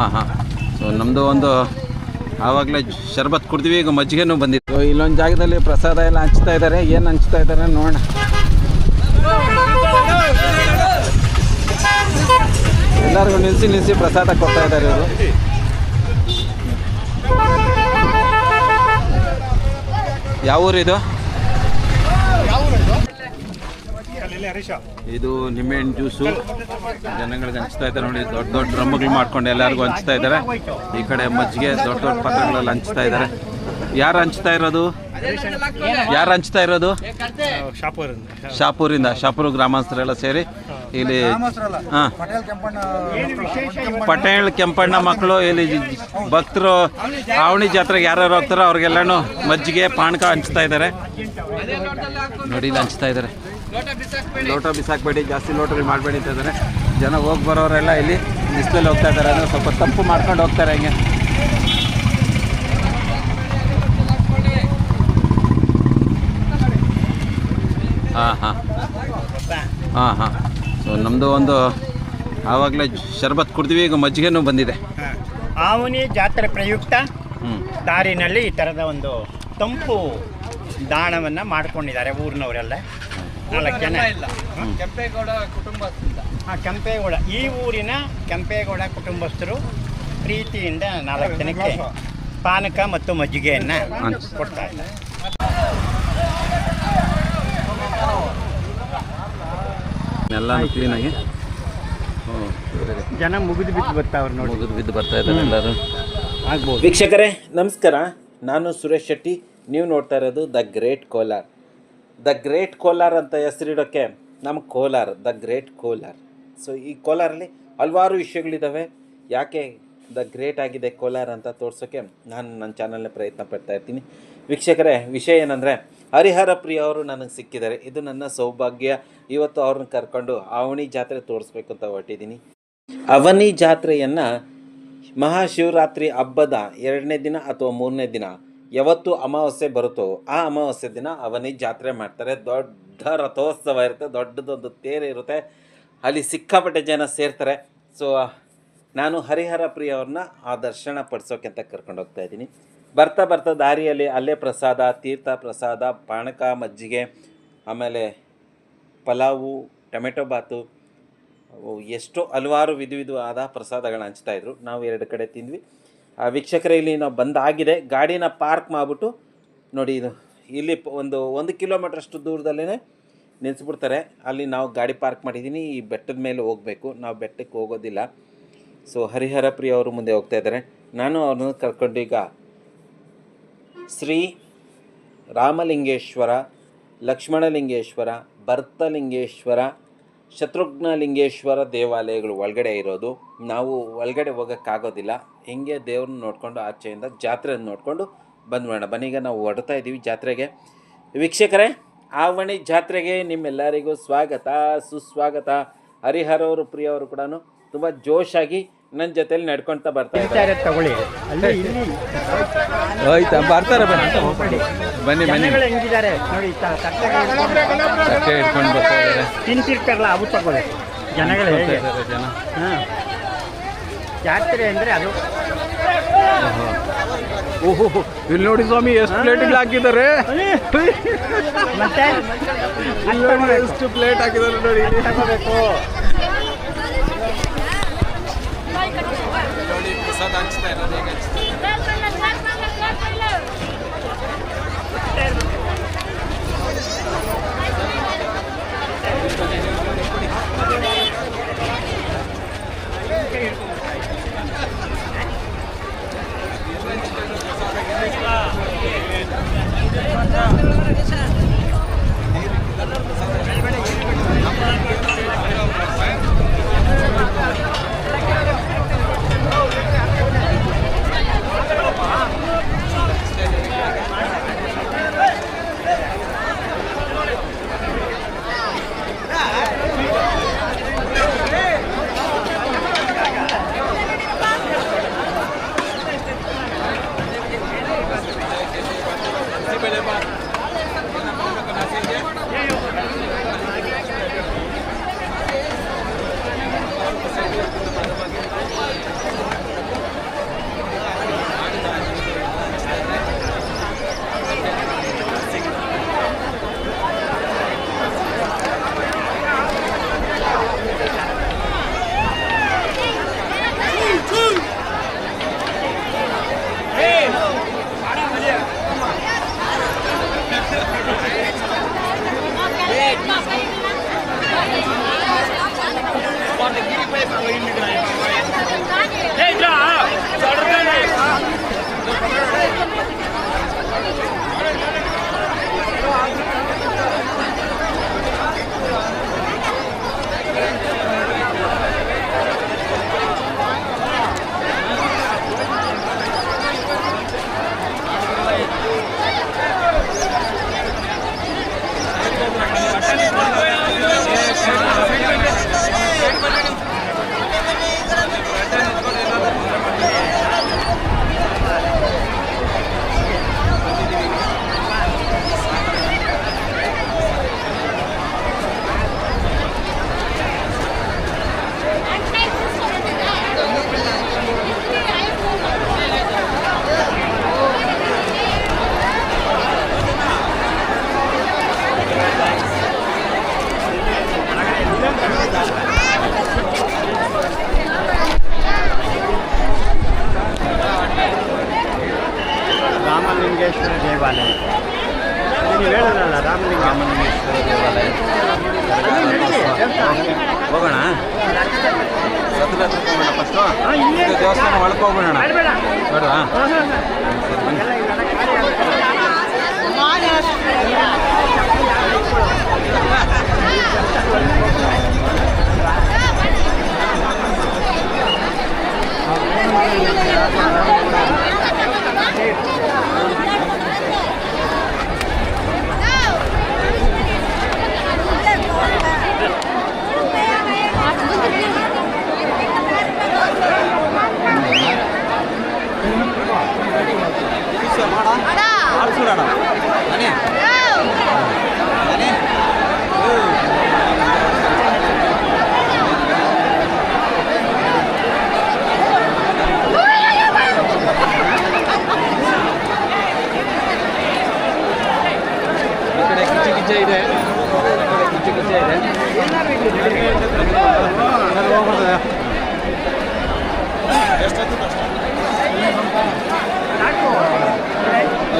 ಹಾಂ ಹಾಂ. ಸೊ ನಮ್ಮದು ಒಂದು ಆವಾಗಲೇ ಶರ್ಬತ್ ಕುಡ್ತೀವಿ ಈಗ ಮಜ್ಜಿಗೆನೂ ಬಂದಿತ್ತು ಇಲ್ಲೊಂದು ಜಾಗದಲ್ಲಿ ಪ್ರಸಾದ ಎಲ್ಲ ಹಂಚ್ತಾ ಇದ್ದಾರೆ ಏನು ಹಂಚ್ತಾ ಇದ್ದಾರೆ ನೋಡೋಣ. ಎಲ್ಲರಿಗೂ ನಿಲ್ಲಿಸಿ ನಿಲ್ಸಿ ಪ್ರಸಾದ ಕೊಡ್ತಾ ಇದ್ದಾರೆ ಇವರು. ಯಾವ ಊರು ಇದು ಇದು ನಿಂಬೆಹಣ್ಣು ಜ್ಯೂಸು. ಜನಗಳಿಗೆ ಹಂಚ್ತಾ ಇದ್ದಾರೆ ನೋಡಿ ದೊಡ್ಡ ದೊಡ್ಡ ಡ್ರಮ್ಗಳು ಮಾಡ್ಕೊಂಡು ಎಲ್ಲರಿಗೂ ಹಂಚ್ತಾ ಇದ್ದಾರೆ. ಈ ಕಡೆ ಮಜ್ಜಿಗೆ ದೊಡ್ಡ ದೊಡ್ಡ ಪಾತ್ರಗಳಲ್ಲಿ ಹಂಚ್ತಾ ಇದ್ದಾರೆ. ಯಾರು ಹಂಚ್ತಾ ಇರೋದು? ಯಾರು ಹಂಚ್ತಾ ಇರೋದು? ಶಾಪೂರಿಂದ. ಶಾಪೂರು ಗ್ರಾಮಸ್ಥರೆಲ್ಲ ಸೇರಿ ಇಲ್ಲಿ ಹಾಂ. ಪಟೇಲ್ ಕೆಂಪಣ್ಣ ಮಕ್ಕಳು ಇಲ್ಲಿ ಭಕ್ತರು ಆವಣಿ ಜಾತ್ರೆಗೆ ಯಾರ್ಯಾರು ಹೋಗ್ತಾರೋ ಅವ್ರಿಗೆಲ್ಲನೂ ಮಜ್ಜಿಗೆ ಪಾನಕ ಹಂಚ್ತಾ ಇದ್ದಾರೆ. ನೋಡಿ ಇಲ್ಲಿ ಹಂಚ್ತಾ ಇದ್ದಾರೆ. ಲೋಟ ಬಿಸಾಕ್ಬೇಡಿ. ಜಾಸ್ತಿ ಲೋಟಗಳು ಮಾಡಬೇಡಿ ಅಂತ ಇದ್ದಾರೆ ಜನ ಹೋಗಿ ಬರೋರೆಲ್ಲ ಇಲ್ಲಿ ಬಿಸಿಲಲ್ಲಿ ಹೋಗ್ತಾ ಇದ್ದಾರೆ ಅಂದರೆ ಸ್ವಲ್ಪ ತಂಪು ಮಾಡ್ಕೊಂಡು ಹೋಗ್ತಾರೆ ಹಿಂಗೆ. ಹಾಂ ಹಾಂ. ಹಾಂ ಹಾಂ. ಸೊ ನಮ್ಮದು ಒಂದು ಆವಾಗಲೇ ಶರ್ಬತ್ ಕುಡ್ತೀವಿ ಈಗ ಮಜ್ಜಿಗೆನೂ ಬಂದಿದೆ. ಆವನಿ ಜಾತ್ರೆ ಪ್ರಯುಕ್ತ ಹ್ಞೂ ದಾರಿನಲ್ಲಿ ಈ ಥರದ ಒಂದು ತಂಪು ದಾಣವನ್ನು ಮಾಡ್ಕೊಂಡಿದ್ದಾರೆ ಊರಿನವರೆಲ್ಲ. ಕೆಂಪೇಗೌಡ ಕುಟುಂಬಸ್ಥ ಹಾಂ ಕೆಂಪೇಗೌಡ. ಈ ಊರಿನ ಕೆಂಪೇಗೌಡ ಕುಟುಂಬಸ್ಥರು ಪ್ರೀತಿಯಿಂದ ನಾಲ್ಕು ಜನಕ್ಕೆ ಪಾನಕ ಮತ್ತು ಮಜ್ಜಿಗೆಯನ್ನ ಕೊಡ್ತಾರೆ ಕೊಡ್ತಾ ಇದ್ದಾರೆ. ಕ್ಲೀನಾಗಿ ಜನ ಮುಗಿದು ಬಿದ್ದು ಬರ್ತಾವ್ರು ನೋಡಿ. ಮುಗಿದು ಬಿದ್ದು ಬರ್ತಾ ಇದ್ದಾರೆ ಎಲ್ಲರೂ. ಆಗ್ಬೋದು. ವೀಕ್ಷಕರೇ ನಮಸ್ಕಾರ. ನಾನು ಸುರೇಶ್ ಶೆಟ್ಟಿ. ನೀವು ನೋಡ್ತಾ ಇರೋದು the great Kolar. The great Kolar ಅಂತ ಹೆಸರಿಡೋಕ್ಕೆ ನಮ್ಮ Kolar, the great Kolar. So ಈ ಕೋಲಾರಲ್ಲಿ ಹಲವಾರು ವಿಷಯಗಳಿದ್ದಾವೆ ಯಾಕೆ ದ ಗ್ರೇಟ್ ಆಗಿದೆ ಕೋಲಾರ ಅಂತ ತೋರ್ಸೋಕ್ಕೆ ನಾನು ನನ್ನ ಚಾನಲ್ನ ಪ್ರಯತ್ನ ಪಡ್ತಾ ಇರ್ತೀನಿ. ವೀಕ್ಷಕರೇ, ವಿಷಯ ಏನಂದರೆ, ಹರಿಹರ ಪ್ರಿಯ ಅವರು ನನಗೆ ಸಿಕ್ಕಿದ್ದಾರೆ. ಇದು ನನ್ನ ಸೌಭಾಗ್ಯ. ಇವತ್ತು ಅವ್ರನ್ನ ಕರ್ಕೊಂಡು ಅವನಿ ಜಾತ್ರೆ ತೋರಿಸ್ಬೇಕು ಅಂತ ಹೊರಟಿದ್ದೀನಿ ಅವನಿ ಜಾತ್ರೆಯನ್ನು ಮಹಾಶಿವರಾತ್ರಿ ಹಬ್ಬದ ಎರಡನೇ ದಿನ ಅಥವಾ ಮೂರನೇ ದಿನ ಯಾವತ್ತು ಅಮಾವಾಸ್ಯೆ ಬರುತ್ತೋ ಆ ಅಮಾವಾಸ್ಯೆ ದಿನ ಅವನಿ ಜಾತ್ರೆ ಮಾಡ್ತಾರೆ. ದೊಡ್ಡ ರಥೋತ್ಸವ ಇರುತ್ತೆ, ದೊಡ್ಡದೊಂದು ತೇರು ಇರುತ್ತೆ. ಅಲ್ಲಿ ಸಿಕ್ಕಾಪಟ್ಟೆ ಜನ ಸೇರ್ತಾರೆ. ಸೊ ನಾನು ಹರಿಹರ ಪ್ರಿಯ ಅವ್ರನ್ನ ಆ ದರ್ಶನ ಪಡಿಸೋಕೆ ಅಂತ ಕರ್ಕೊಂಡು ಹೋಗ್ತಾ ಇದ್ದೀನಿ. ಬರ್ತಾ ಬರ್ತಾ ದಾರಿಯಲ್ಲಿ ಅಲ್ಲೇ ಪ್ರಸಾದ, ತೀರ್ಥ ಪ್ರಸಾದ, ಪಾನಕ, ಮಜ್ಜಿಗೆ, ಆಮೇಲೆ ಪಲಾವು, ಟೊಮೆಟೊ ಬಾತು ಎಷ್ಟೋ ಹಲವಾರು ವಿಧ ವಿಧವಾದ ಪ್ರಸಾದಗಳನ್ನ ಹಂಚ್ತಾ ಇದ್ರು. ನಾವು ಎರಡು ಕಡೆ ತಿಂದ್ವಿ. ವೀಕ್ಷಕರೇ, ಇಲ್ಲಿ ನಾವು ಬಂದಾಗಿದೆ. ಗಾಡಿನ ಪಾರ್ಕ್ ಮಾಡಿಬಿಟ್ಟು ನೋಡಿ ಇದು. ಇಲ್ಲಿ ಒಂದು ಒಂದು ಕಿಲೋಮೀಟ್ರಷ್ಟು ದೂರದಲ್ಲೇ ನಿಲ್ಲಿಸ್ಬಿಡ್ತಾರೆ ಅಲ್ಲಿ ನಾವು ಗಾಡಿ ಪಾರ್ಕ್ ಮಾಡಿದ್ದೀನಿ ಈ ಬೆಟ್ಟದ ಮೇಲೆ ಹೋಗಬೇಕು. ನಾವು ಬೆಟ್ಟಕ್ಕೆ ಹೋಗೋದಿಲ್ಲ. ಸೊ ಹರಿಹರ ಪ್ರಿಯ ಅವರು ಮುಂದೆ ಹೋಗ್ತಾ ಇದ್ದಾರೆ. ನಾನು ಅವ್ರನ್ನ ಕರ್ಕೊಂಡು ಈಗ ಶ್ರೀ ರಾಮಲಿಂಗೇಶ್ವರ, ಲಕ್ಷ್ಮಣಲಿಂಗೇಶ್ವರ, ಭರ್ತಲಿಂಗೇಶ್ವರ, ಶತ್ರುಘ್ನಲಿಂಗೇಶ್ವರ ದೇವಾಲಯಗಳು ಒಳಗಡೆ ಇರೋದು. ನಾವು ಒಳಗಡೆ ಹೋಗೋಕ್ಕಾಗೋದಿಲ್ಲ. ಹಿಂಗೆ ದೇವ್ರನ್ನ ನೋಡಿಕೊಂಡು ಆಚೆಯಿಂದ ಜಾತ್ರೆ ನೋಡಿಕೊಂಡು ಬನ್ನಿ ಈಗ ನಾವು ಹೊಡ್ತಾ ಇದ್ದೀವಿ ಜಾತ್ರೆಗೆ. ವೀಕ್ಷಕರೇ ಆವಣಿ ಜಾತ್ರೆಗೆ ನಿಮ್ಮೆಲ್ಲರಿಗೂ ಸ್ವಾಗತ ಸುಸ್ವಾಗತ. ಹರಿಹರವರು ಪ್ರಿಯವರು ಕೂಡ ತುಂಬ ಜೋಶಾಗಿ ನನ್ನ ಜೊತೆಲಿ ನಡ್ಕೊಳ್ತಾ ಬರ್ತಾ ಇದ್ದಾರೆ. ತಗೊಳ್ಳಿ. ಅಲ್ಲಿ ಇಲ್ಲಿ. ಆಯ್ತಾ ಬರ್ತಾರೆ ಬನ್ನಿ. ಬನ್ನಿ ಬನ್ನಿ. ಹೆಂಗಿದ್ದಾರೆ? ನೋಡಿ ಇಟ್ಕೊಂಡು ಬರ್ತಾ ಇದ್ದಾರೆ. ತಿಂತಿರ್ತಾರಲ್ಲ ಅವು ತಗೊಳ್ಳಿ. ಜನಗಳು ಜನ. ಹಾಂ. ಜಾತ್ರೆ ಅಂದರೆ ಅದು ಓಹೋ ಇಲ್ಲಿ ನೋಡಿ ಸ್ವಾಮಿ ಎಷ್ಟು ಪ್ಲೇಟ್ಗಳು ಹಾಕಿದ್ದಾರೆ? ಎಷ್ಟು ಪ್ಲೇಟ್ ಹಾಕಿದ್ದಾರೆ ನೋಡಿ ಹಾಕಬೇಕು. ತಗೋಬೇಕು ನೋಡಿ ಪ್ರಸಾದ ಹಂಚ್ತಾ ಇರೋದು ಹೇಗೆ ಹಂಚ್ತಾರೆ ಹೋಗ್ಬಿಡೋಣ ಬೇಡವಾ ಈ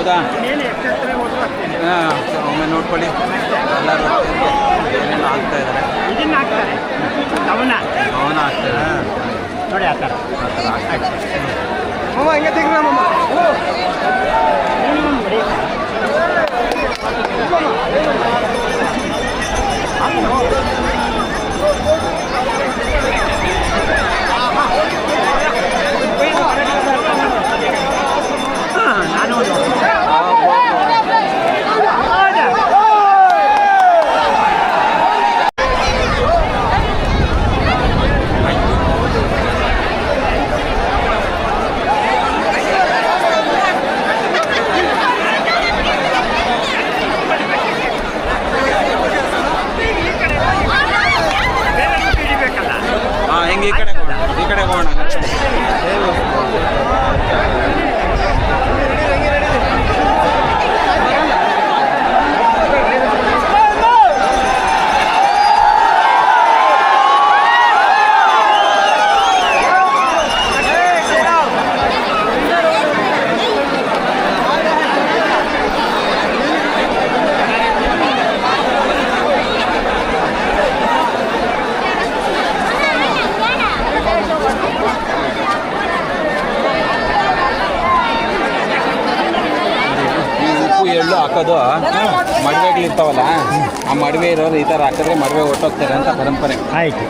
ಹೌದಾ? ಹಾಂ ಒಮ್ಮೆ ನೋಡ್ಕೊಳ್ಳಿ. ಎಲ್ಲರೂ ಏನೇನೋ ಆಗ್ತಾ ಇದ್ದಾರೆ ಅವನ್ನ ಅವನ ಆಗ್ತಾರೆ ನೋಡಿ ಆ ಥರ. ಆ ಥರ ಆಗ್ತಾ ಇದೆ ನಾನು ಹಿಡಿಬೇಕಲ್ಲ ಹಾಂ ಹೆಂಗೆ ಈ ಕಡೆ ಹೋಗೋಣ ಈ ಕಡೆ ಹೋಗೋಣ ಈ ಉಪ್ಪು ಎಳ್ಳು ಹಾಕೋದು ಮಡುವೆಗಳಿರ್ತಾವಲ್ಲ ಆ? ಮಡವೆ ಇರೋರು ಈ ಥರ ಹಾಕಿದ್ರೆ ಮಡುವೆ ಹೊಟ್ಟೋಗ್ತಾರೆ ಅಂತ ಪರಂಪರೆ. ಆಯ್ತು.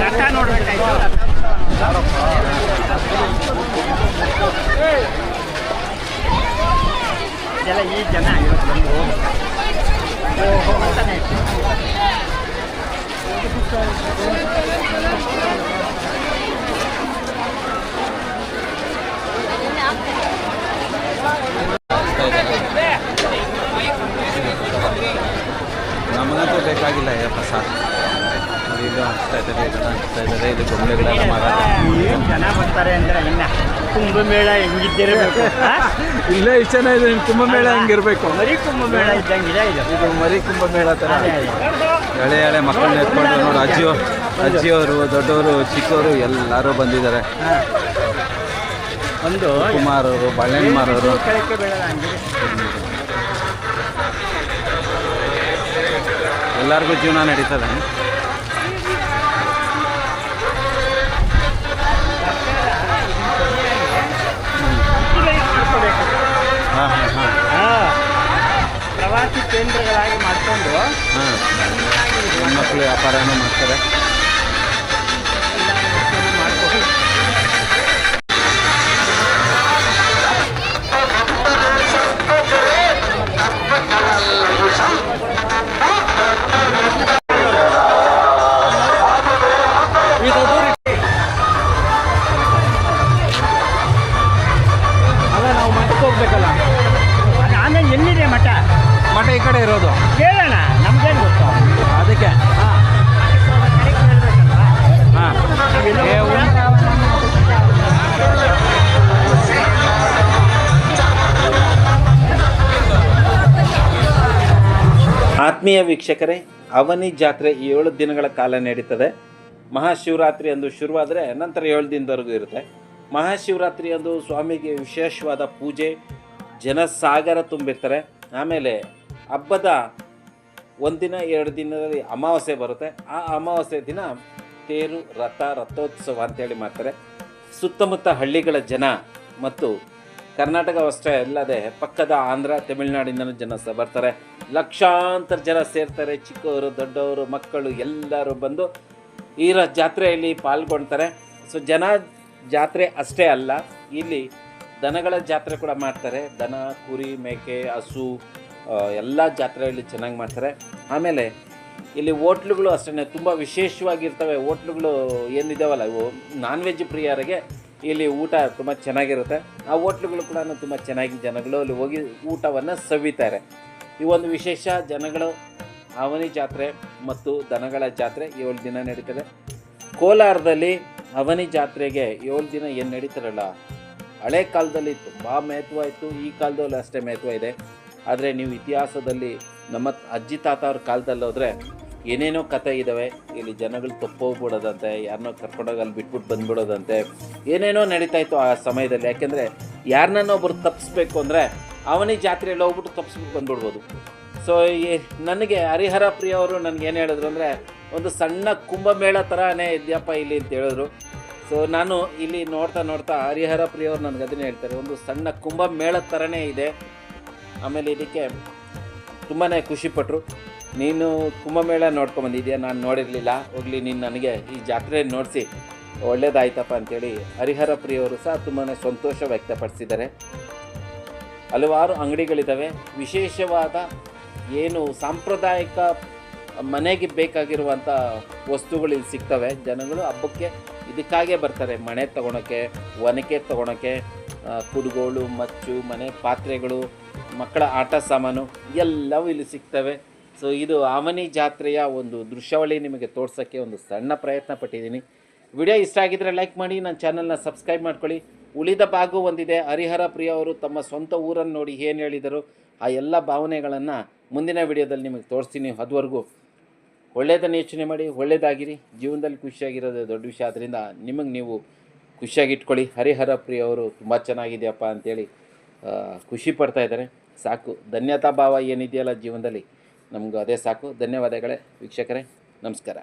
ರಥ ನೋಡ್ಬೇಕಾಯ್ತು ಇದೆಲ್ಲ ಈ ಜನ ಇವತ್ತು ಬಂದು ಹೋಗ್ಬೇಕು ಅಂತಾನೆ ಇತ್ತು. ನಮಗಂತೂ ಬೇಕಾಗಿಲ್ಲ ಅಯ್ಯಪ್ಪ ಸಾಕು ನೋಡಿ ಇದು ಹಚ್ತಾ ಇದ್ದಾರೆ ಇದನ್ನ ಹಚ್ತಾ ಇದ್ದಾರೆ ಇದು ಗೊಂಬೆಗಳೆಲ್ಲ ಮಾರಾಟ ಏನ್ ಜನ ಬರ್ತಾರೆ ಅಂದ್ರೆ ಇನ್ನ ಕುಂಭಮೇಳ ಹೆಂಗಿದ್ದಿರಬೇಕು ಇಲ್ಲ ಇಷ್ಟ ಇದೆ ಕುಂಭಮೇಳ ಹಂಗಿರ್ಬೇಕು? ಮರಿ ಕುಂಭಮೇಳ ಇದ್ದಂಗಿದೆ ಇದು. ಇದು ಮರಿ ಕುಂಭಮೇಳ ಥರ ಹಳೆ ಹಳೆ ಎಳೆ ಎಳೆ ಮಕ್ಕಳನ್ನ ಎತ್ಕೊಂಡು ನೋಡಿ ಅಜ್ಜಿಯೋ ಅಜ್ಜಿಯವರು ದೊಡ್ಡವರು ಚಿಕ್ಕವರು ಎಲ್ಲರೂ ಬಂದಿದ್ದಾರೆ. ಒಂದು ಕುಮಾರವರು ಬಾಳೆಹಣ್ಣು ಮಾರೋರು ಕೆಳಕ್ಕೆ ಬೀಳಲ್ಲ ಹಂಗಿದೆ ಎಲ್ಲರಿಗೂ ಜೀವನ ನಡೀತದೆ. ಪ್ರವಾಸಿ ಕೇಂದ್ರಗಳಾಗಿ ಮಾಡಿಕೊಂಡು ಹೆಣ್ಮಕ್ಳು ವ್ಯಾಪಾರನೂ ಮಾಡ್ತಾರೆ. ಆತ್ಮೀಯ ವೀಕ್ಷಕರೇ, ಅವನಿ ಜಾತ್ರೆ ಏಳು ದಿನಗಳ ಕಾಲ ನಡೀತದೆ. ಮಹಾಶಿವರಾತ್ರಿ ಅಂದು ಶುರುವಾದರೆ ನಂತರ ಏಳು ದಿನದವರೆಗೂ ಇರುತ್ತೆ. ಮಹಾಶಿವರಾತ್ರಿ ಅಂದು ಸ್ವಾಮಿಗೆ ವಿಶೇಷವಾದ ಪೂಜೆ, ಜನಸಾಗರ ತುಂಬಿರ್ತಾರೆ. ಆಮೇಲೆ ಹಬ್ಬದ ಒಂದಿನ, ಎರಡು ದಿನದಲ್ಲಿ ಅಮಾವಾಸ್ಯೆ ಬರುತ್ತೆ. ಆ ಅಮಾವಾಸ್ಯೆ ದಿನ ತೇರು, ರಥ, ರಥೋತ್ಸವ ಅಂತೇಳಿ ಮಾಡ್ತಾರೆ. ಸುತ್ತಮುತ್ತ ಹಳ್ಳಿಗಳ ಜನ ಮತ್ತು ಕರ್ನಾಟಕವಷ್ಟೇ ಅಲ್ಲದೆ ಪಕ್ಕದ ಆಂಧ್ರ ತಮಿಳುನಾಡಿಂದಲೂ ಜನ ಸಹ ಬರ್ತಾರೆ. ಲಕ್ಷಾಂತರ ಜನ ಸೇರ್ತಾರೆ. ಚಿಕ್ಕವರು, ದೊಡ್ಡವರು, ಮಕ್ಕಳು ಎಲ್ಲರೂ ಬಂದು ಈ ಜಾತ್ರೆಯಲ್ಲಿ ಪಾಲ್ಗೊಳ್ತಾರೆ ಸೊ ಜನ ಜಾತ್ರೆ ಅಷ್ಟೇ ಅಲ್ಲ, ಇಲ್ಲಿ ದನಗಳ ಜಾತ್ರೆ ಕೂಡ ಮಾಡ್ತಾರೆ. ದನ, ಕುರಿ, ಮೇಕೆ, ಹಸು ಎಲ್ಲ ಜಾತ್ರೆಯಲ್ಲಿ ಚೆನ್ನಾಗಿ ಮಾಡ್ತಾರೆ. ಆಮೇಲೆ ಇಲ್ಲಿ ಹೋಟ್ಲುಗಳು ಅಷ್ಟೇ ತುಂಬ ವಿಶೇಷವಾಗಿರ್ತವೆ. ಹೋಟ್ಲುಗಳು ಏನಿದಾವಲ್ಲ, ಇವು ನಾನ್ ವೆಜ್ ಪ್ರಿಯರಿಗೆ ಇಲ್ಲಿ ಊಟ ತುಂಬ ಚೆನ್ನಾಗಿರುತ್ತೆ. ಆ ಹೋಟ್ಲುಗಳು ಕೂಡ ತುಂಬ ಚೆನ್ನಾಗಿ ಜನಗಳು ಅಲ್ಲಿ ಹೋಗಿ ಊಟವನ್ನು ಸವಿತಾರೆ. ಈ ಒಂದು ವಿಶೇಷ ಜನಗಳು ಅವನಿ ಜಾತ್ರೆ ಮತ್ತು ದನಗಳ ಜಾತ್ರೆ ಏಳು ದಿನ ನಡೀತದೆ. ಕೋಲಾರದಲ್ಲಿ ಅವನಿ ಜಾತ್ರೆಗೆ ಏಳು ದಿನ ಏನು ನಡೀತಾರಲ್ಲ? ಹಳೆ ಕಾಲದಲ್ಲಿ ತುಂಬ ಮಹತ್ವ ಇತ್ತು, ಈ ಕಾಲದಲ್ಲಿ ಅಷ್ಟೇ ಮಹತ್ವ ಇದೆ. ಆದರೆ ನೀವು ಇತಿಹಾಸದಲ್ಲಿ ನಮ್ಮ ಅಜ್ಜಿ ತಾತ ಅವ್ರ ಕಾಲದಲ್ಲಿ ಹೋದರೆ ಏನೇನೋ ಕತೆ ಇದ್ದಾವೆ ಇಲ್ಲಿ ಜನಗಳು ತಪ್ಪೋಗ್ಬಿಡೋದಂತೆ ಯಾರನ್ನೋ ಕರ್ಕೊಂಡೋಗಿ ಅಲ್ಲಿ ಬಿಟ್ಬಿಟ್ಟು ಬಂದ್ಬಿಡೋದಂತೆ, ಏನೇನೋ ನಡೀತಾ ಇತ್ತು ಆ ಸಮಯದಲ್ಲಿ. ಯಾಕೆಂದರೆ ಯಾರನ್ನ ಒಬ್ಬರು ತಪ್ಪಿಸ್ಬೇಕು ಅಂದರೆ ಅವನಿ ಜಾತ್ರೆಯಲ್ಲಿ ಹೋಗ್ಬಿಟ್ಟು ತಪ್ಪಿಸ್ಬಿಟ್ಟು ಬಂದ್ಬಿಡ್ಬೋದು. ಸೊ ಈ ನನಗೆ ಹರಿಹರ ಪ್ರಿಯ ಅವರು ನನಗೆ ಏನು ಹೇಳಿದ್ರು ಅಂದರೆ, ಒಂದು ಸಣ್ಣ ಕುಂಭಮೇಳ ಥರನೇ ಇದೆಯಪ್ಪ ಇಲ್ಲಿ ಅಂತ ಹೇಳಿದ್ರು. ಸೊ ನಾನು ಇಲ್ಲಿ ನೋಡ್ತಾ ನೋಡ್ತಾ ಹರಿಹರ ಪ್ರಿಯವರು ನನಗೆ ಅದನ್ನೇ ಹೇಳ್ತಾರೆ. ಒಂದು ಸಣ್ಣ ಕುಂಭಮೇಳ ಥರನೇ ಇದೆ. ಆಮೇಲೆ ಇದಕ್ಕೆ ತುಂಬಾ ಖುಷಿಪಟ್ಟರು ನೀನು ಕುಂಭಮೇಳ ನೋಡ್ಕೊಂಬಂದಿದ್ಯಾ? ನಾನು ನೋಡಿರಲಿಲ್ಲ. ಹೋಗಲಿ, ನೀನು ನನಗೆ ಈ ಜಾತ್ರೆ ನೋಡಿಸಿ. ಒಳ್ಳೇದಾಯ್ತಪ್ಪ ಅಂಥೇಳಿ ಹರಿಹರ ಪ್ರಿಯವರು ಸಹ ತುಂಬಾ ಸಂತೋಷ ವ್ಯಕ್ತಪಡಿಸಿದ್ದಾರೆ. ಹಲವಾರು ಅಂಗಡಿಗಳಿದ್ದಾವೆ. ವಿಶೇಷವಾದ ಏನು ಸಾಂಪ್ರದಾಯಿಕ ಮನೆಗೆ ಬೇಕಾಗಿರುವಂಥ ವಸ್ತುಗಳು ಇಲ್ಲಿ ಸಿಗ್ತವೆ. ಜನಗಳು ಹಬ್ಬಕ್ಕೆ ಇದಕ್ಕಾಗೇ ಬರ್ತಾರೆ. ಮನೆ ತೊಗೊಳಕ್ಕೆ, ಒನಕೆ ತೊಗೊಳಕ್ಕೆ ಕುಡುಗೋಳು ಮಚ್ಚು, ಮನೆ, ಪಾತ್ರೆಗಳು, ಮಕ್ಕಳ ಆಟ ಸಾಮಾನು ಎಲ್ಲವೂ ಇಲ್ಲಿ ಸಿಗ್ತವೆ. ಸೊ ಇದು ಆಮನಿ ಜಾತ್ರೆಯ ಒಂದು ದೃಶ್ಯಾವಳಿ ನಿಮಗೆ ತೋರ್ಸೋಕ್ಕೆ ಒಂದು ಸಣ್ಣ ಪ್ರಯತ್ನ ಪಟ್ಟಿದ್ದೀನಿ. ವಿಡಿಯೋ ಇಷ್ಟ ಆಗಿದ್ದರೆ ಲೈಕ್ ಮಾಡಿ, ನನ್ನ ಚಾನಲ್ನ ಸಬ್ಸ್ಕ್ರೈಬ್ ಮಾಡ್ಕೊಳ್ಳಿ. ಉಳಿದ ಭಾಗವೂ ಒಂದಿದೆ. ಹರಿಹರ ಪ್ರಿಯ ಅವರು ತಮ್ಮ ಸ್ವಂತ ಊರನ್ನು ನೋಡಿ ಏನು ಹೇಳಿದರು? ಆ ಎಲ್ಲ ಭಾವನೆಗಳನ್ನು ಮುಂದಿನ ವಿಡಿಯೋದಲ್ಲಿ ನಿಮಗೆ ತೋರಿಸ್ತೀನಿ ಅದುವರೆಗೂ. ಒಳ್ಳೆಯದನ್ನು ಯೋಚನೆ ಮಾಡಿ ಒಳ್ಳೆಯದಾಗಿರಿ ಜೀವನದಲ್ಲಿ ಖುಷಿಯಾಗಿರೋದು ದೊಡ್ಡ ವಿಷಯ. ಆದ್ದರಿಂದ ನಿಮಗೆ ನೀವು ಖುಷಿಯಾಗಿ ಇಟ್ಕೊಳ್ಳಿ ಹರಿಹರ ಪ್ರಿಯ ಅವರು ತುಂಬ ಚೆನ್ನಾಗಿದೆಯಪ್ಪ ಅಂತೇಳಿ ಖುಷಿ ಪಡ್ತಾ ಇದ್ದಾರೆ. ಸಾಕು. ಧನ್ಯತಾ ಭಾವ ಏನಿದೆಯಲ್ಲ ಜೀವನದಲ್ಲಿ? ನಮಗೂ ಅದೇ ಸಾಕು. ಧನ್ಯವಾದಗಳೇ ವೀಕ್ಷಕರೇ. ನಮಸ್ಕಾರ.